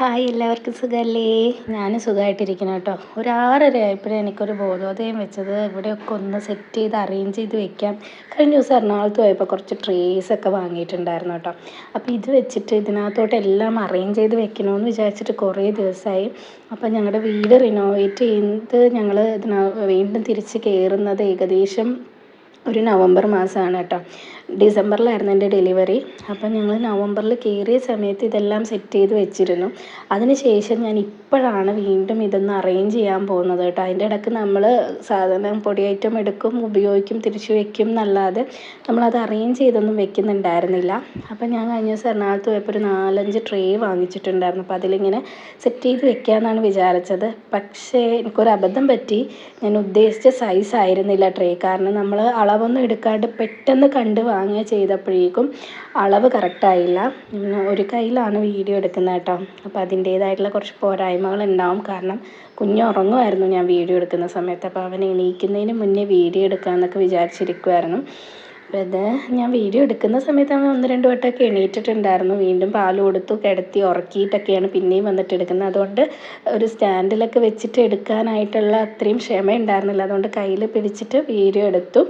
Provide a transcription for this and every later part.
Hi എല്ലാവർക്കും സുഖമല്ലേ ഞാൻ സുഖമായിട്ടിരിക്കണം കേട്ടോ. ഒരു ആറര ആയപ്പോഴേ എനിക്കൊരു ബോധോദയം വെച്ചത്. ഇവിടെയൊക്കെ ഒന്ന് സെറ്റ് ചെയ്ത് അറേഞ്ച് ചെയ്ത് വെക്കാം. കഴിഞ്ഞ ദിവസം എറണാകുളത്ത് പോയപ്പോൾ കുറച്ച് ട്രേസ് ഒക്കെ വാങ്ങിയിട്ടുണ്ടായിരുന്നു കേട്ടോ. അപ്പോൾ ഇത് വെച്ചിട്ട് ഇതിനകത്തോട്ട് എല്ലാം അറേഞ്ച് ചെയ്ത് വെക്കണമെന്ന് വിചാരിച്ചിട്ട് കുറേ ദിവസമായി അപ്പോൾ ഞങ്ങളുടെ വീട് റിനോവേറ്റ് ചെയ്ത് ഞങ്ങൾ ഇതിന വീണ്ടും തിരിച്ച് കയറുന്നത് ഏകദേശം ഒരു നവംബർ മാസമാണ് കേട്ടോ. ഡിസംബറിലായിരുന്നു എന്റെ ഡെലിവറി. അപ്പം ഞങ്ങൾ നവംബറിൽ കയറിയ സമയത്ത് ഇതെല്ലാം സെറ്റ് ചെയ്ത് വെച്ചിരുന്നു. അതിന് ശേഷം ഞാൻ ഇപ്പോഴാണ് വീണ്ടും ഇതൊന്ന് അറേഞ്ച് ചെയ്യാൻ പോകുന്നത് കേട്ടോ. അതിന്റെ ഇടയ്ക്ക് നമ്മൾ സാധനം പൊടി ഐറ്റം എടുക്കും ഉപയോഗിക്കും തിരിച്ചു വെക്കും എന്നല്ലാതെ നമ്മളത് അറേഞ്ച് ചെയ്തൊന്നും വെക്കുന്നുണ്ടായിരുന്നില്ല. അപ്പം ഞാൻ കഴിഞ്ഞ ദിവസം എറണാകുളത്ത് പോയപ്പോൾ ഒരു നാലഞ്ച് ട്രേ വാങ്ങിച്ചിട്ടുണ്ടായിരുന്നു. അപ്പോൾ അതിലിങ്ങനെ സെറ്റ് ചെയ്ത് വെക്കാമെന്നാണ് വിചാരിച്ചത്. പക്ഷേ എനിക്കൊരു അബദ്ധം പറ്റി. ഞാൻ ഉദ്ദേശിച്ച സൈസ് ആയിരുന്നില്ല ട്രേ. കാരണം നമ്മൾ അളവൊന്നും എടുക്കാണ്ട് പെട്ടെന്ന് കണ്ട് വാങ്ങുക ചെയ്തപ്പോഴേക്കും അളവ് കറക്റ്റായില്ല ഒരു കയ്യിലാണ് വീഡിയോ എടുക്കുന്നത് കേട്ടോ. അപ്പോൾ അതിന്റേതായിട്ടുള്ള കുറച്ച് പോരായ്മകൾ ഉണ്ടാവും. കാരണം കുഞ്ഞ് ഉറങ്ങുമായിരുന്നു ഞാൻ വീഡിയോ എടുക്കുന്ന സമയത്ത്. അപ്പോൾ അവൻ എണീക്കുന്നതിന് മുന്നേ വീഡിയോ എടുക്കാമെന്നൊക്കെ വിചാരിച്ചിരിക്കുമായിരുന്നു അപ്പോൾ ഇത് ഞാൻ വീഡിയോ എടുക്കുന്ന സമയത്ത് അവൻ ഒന്ന് രണ്ട് വട്ടമൊക്കെ എണീറ്റിട്ടുണ്ടായിരുന്നു. വീണ്ടും പാൽ കൊടുത്തു കിടത്തി ഉറക്കിയിട്ടൊക്കെയാണ് പിന്നെയും വന്നിട്ട് എടുക്കുന്നത്. അതുകൊണ്ട് ഒരു സ്റ്റാൻഡിലൊക്കെ വെച്ചിട്ട് എടുക്കാനായിട്ടുള്ള അത്രയും ക്ഷമ ഉണ്ടായിരുന്നില്ല അതുകൊണ്ട് കയ്യിൽ പിടിച്ചിട്ട് വീഡിയോ എടുത്തു.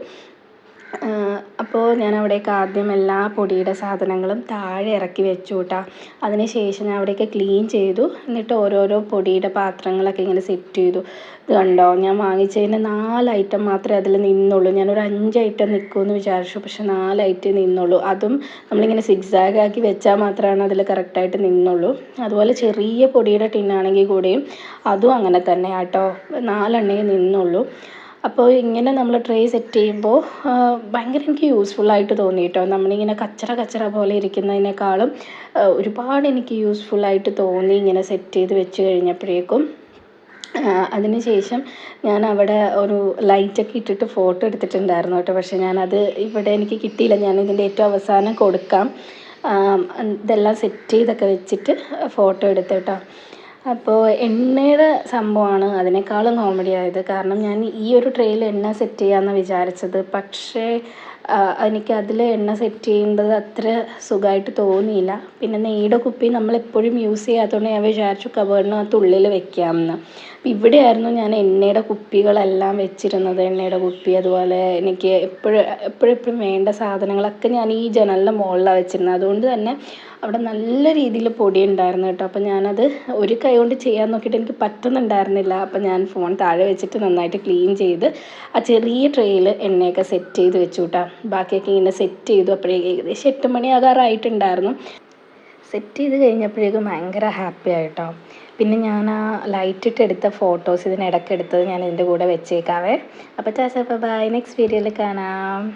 അപ്പോൾ ഞാൻ അവിടേക്ക് ആദ്യം എല്ലാ പൊടിയുടെ സാധനങ്ങളും താഴെ ഇറക്കി വെച്ചു കേട്ടോ അതിന് ശേഷം ഞാൻ അവിടെയൊക്കെ ക്ലീൻ ചെയ്തു. എന്നിട്ട് ഓരോരോ പൊടിയുടെ പാത്രങ്ങളൊക്കെ ഇങ്ങനെ സെറ്റ് ചെയ്തു. ഇത് കണ്ടോ? ഞാൻ വാങ്ങിച്ചതിന് നാല് ഐറ്റം മാത്രമേ അതിൽ നിന്നുള്ളൂ. ഞാനൊരു അഞ്ച് ഐറ്റം നിൽക്കുമെന്ന് വിചാരിച്ചു. പക്ഷെ നാല് ഐറ്റം നിന്നുള്ളൂ. അതും നമ്മളിങ്ങനെ സിക്സാഗ് ആക്കി വെച്ചാൽ മാത്രമാണ് അതിൽ കറക്റ്റായിട്ട് നിന്നുള്ളൂ. അതുപോലെ ചെറിയ പൊടിയുടെ ടിന്നാണെങ്കിൽ കൂടിയും അതും അങ്ങനെ തന്നെ കേട്ടോ നാലെണ്ണേ നിന്നുള്ളൂ. അപ്പോൾ ഇങ്ങനെ നമ്മൾ ട്രേ സെറ്റ് ചെയ്യുമ്പോൾ ഭയങ്കര എനിക്ക് യൂസ്ഫുൾ ആയിട്ട് തോന്നി കേട്ടോ നമ്മളിങ്ങനെ കച്ചറ കച്ചറ പോലെ ഇരിക്കുന്നതിനേക്കാളും ഒരുപാട് എനിക്ക് യൂസ്ഫുൾ ആയിട്ട് തോന്നി ഇങ്ങനെ സെറ്റ് ചെയ്ത് വെച്ച് കഴിഞ്ഞപ്പോഴേക്കും. അതിനുശേഷം ഞാൻ അവിടെ ഒരു ലൈറ്റൊക്കെ ഇട്ടിട്ട് ഫോട്ടോ എടുത്തിട്ടുണ്ടായിരുന്നു കേട്ടോ. പക്ഷേ ഞാനത് ഇവിടെ എനിക്ക് കിട്ടിയില്ല. ഞാൻ ഇതിന്റെ ഏറ്റവും അവസാനം കൊടുക്കാം. ഇതെല്ലാം സെറ്റ് ചെയ്തൊക്കെ വെച്ചിട്ട് ഫോട്ടോ എടുത്തു കേട്ടോ. അപ്പോൾ എണ്ണയുടെ സംഭവമാണ് അതിനേക്കാളും കോമഡി ആയത്. കാരണം ഞാൻ ഈ ഒരു ട്രെയിൽ എണ്ണ സെറ്റ് ചെയ്യാമെന്നാണ് വിചാരിച്ചത്. പക്ഷേ എനിക്ക് അതിൽ എണ്ണ സെറ്റ് ചെയ്യേണ്ടത് അത്ര സുഖമായിട്ട് തോന്നിയില്ല. പിന്നെ നെയ്യുടെ കുപ്പി നമ്മൾ എപ്പോഴും യൂസ് ചെയ്യാത്തതുകൊണ്ട് ഞാൻ വിചാരിച്ചു കബേർഡിനകത്ത് ഉള്ളിൽ വെക്കാമെന്ന് അപ്പം ഇവിടെയായിരുന്നു ഞാൻ എണ്ണയുടെ കുപ്പികളെല്ലാം വെച്ചിരുന്നത്. എണ്ണയുടെ കുപ്പി അതുപോലെ എനിക്ക് എപ്പോഴും എപ്പോഴെപ്പോഴും വേണ്ട സാധനങ്ങളൊക്കെ ഞാൻ ഈ ജനലിന്റെ മുകളിലാണ് വെച്ചിരുന്നത്. അതുകൊണ്ട് തന്നെ അവിടെ നല്ല രീതിയിൽ പൊടി ഉണ്ടായിരുന്നു കേട്ടോ. അപ്പം ഞാനത് ഒരു കൈ കൊണ്ട് ചെയ്യാൻ നോക്കിയിട്ട് എനിക്ക് പറ്റുന്നുണ്ടായിരുന്നില്ല. അപ്പം ഞാൻ ഫോൺ താഴെ വെച്ചിട്ട് നന്നായിട്ട് ക്ലീൻ ചെയ്ത് ആ ചെറിയ ട്രേയിൽ എണ്ണയൊക്കെ സെറ്റ് ചെയ്ത് വെച്ചു കേട്ടോ ബാക്കിയൊക്കെ ഇങ്ങനെ സെറ്റ് ചെയ്തു. അപ്പോഴേക്കും ഏകദേശം എട്ട് മണിയാകാറായിട്ടുണ്ടായിരുന്നു സെറ്റ് ചെയ്ത് കഴിഞ്ഞപ്പോഴേക്കും ഭയങ്കര ഹാപ്പി ആയിട്ടോ. പിന്നെ ഞാൻ ആ ലൈറ്റ് ഇട്ട് എടുത്ത ഫോട്ടോസ് ഇതിനിടയ്ക്ക് എടുത്തത് ഞാൻ ഇതിന്റെ കൂടെ വെച്ചേക്കാവേ. അപ്പോൾ ചാച്ച ബൈ നെക്സ്റ്റ് വീഡിയോയിൽ കാണാം.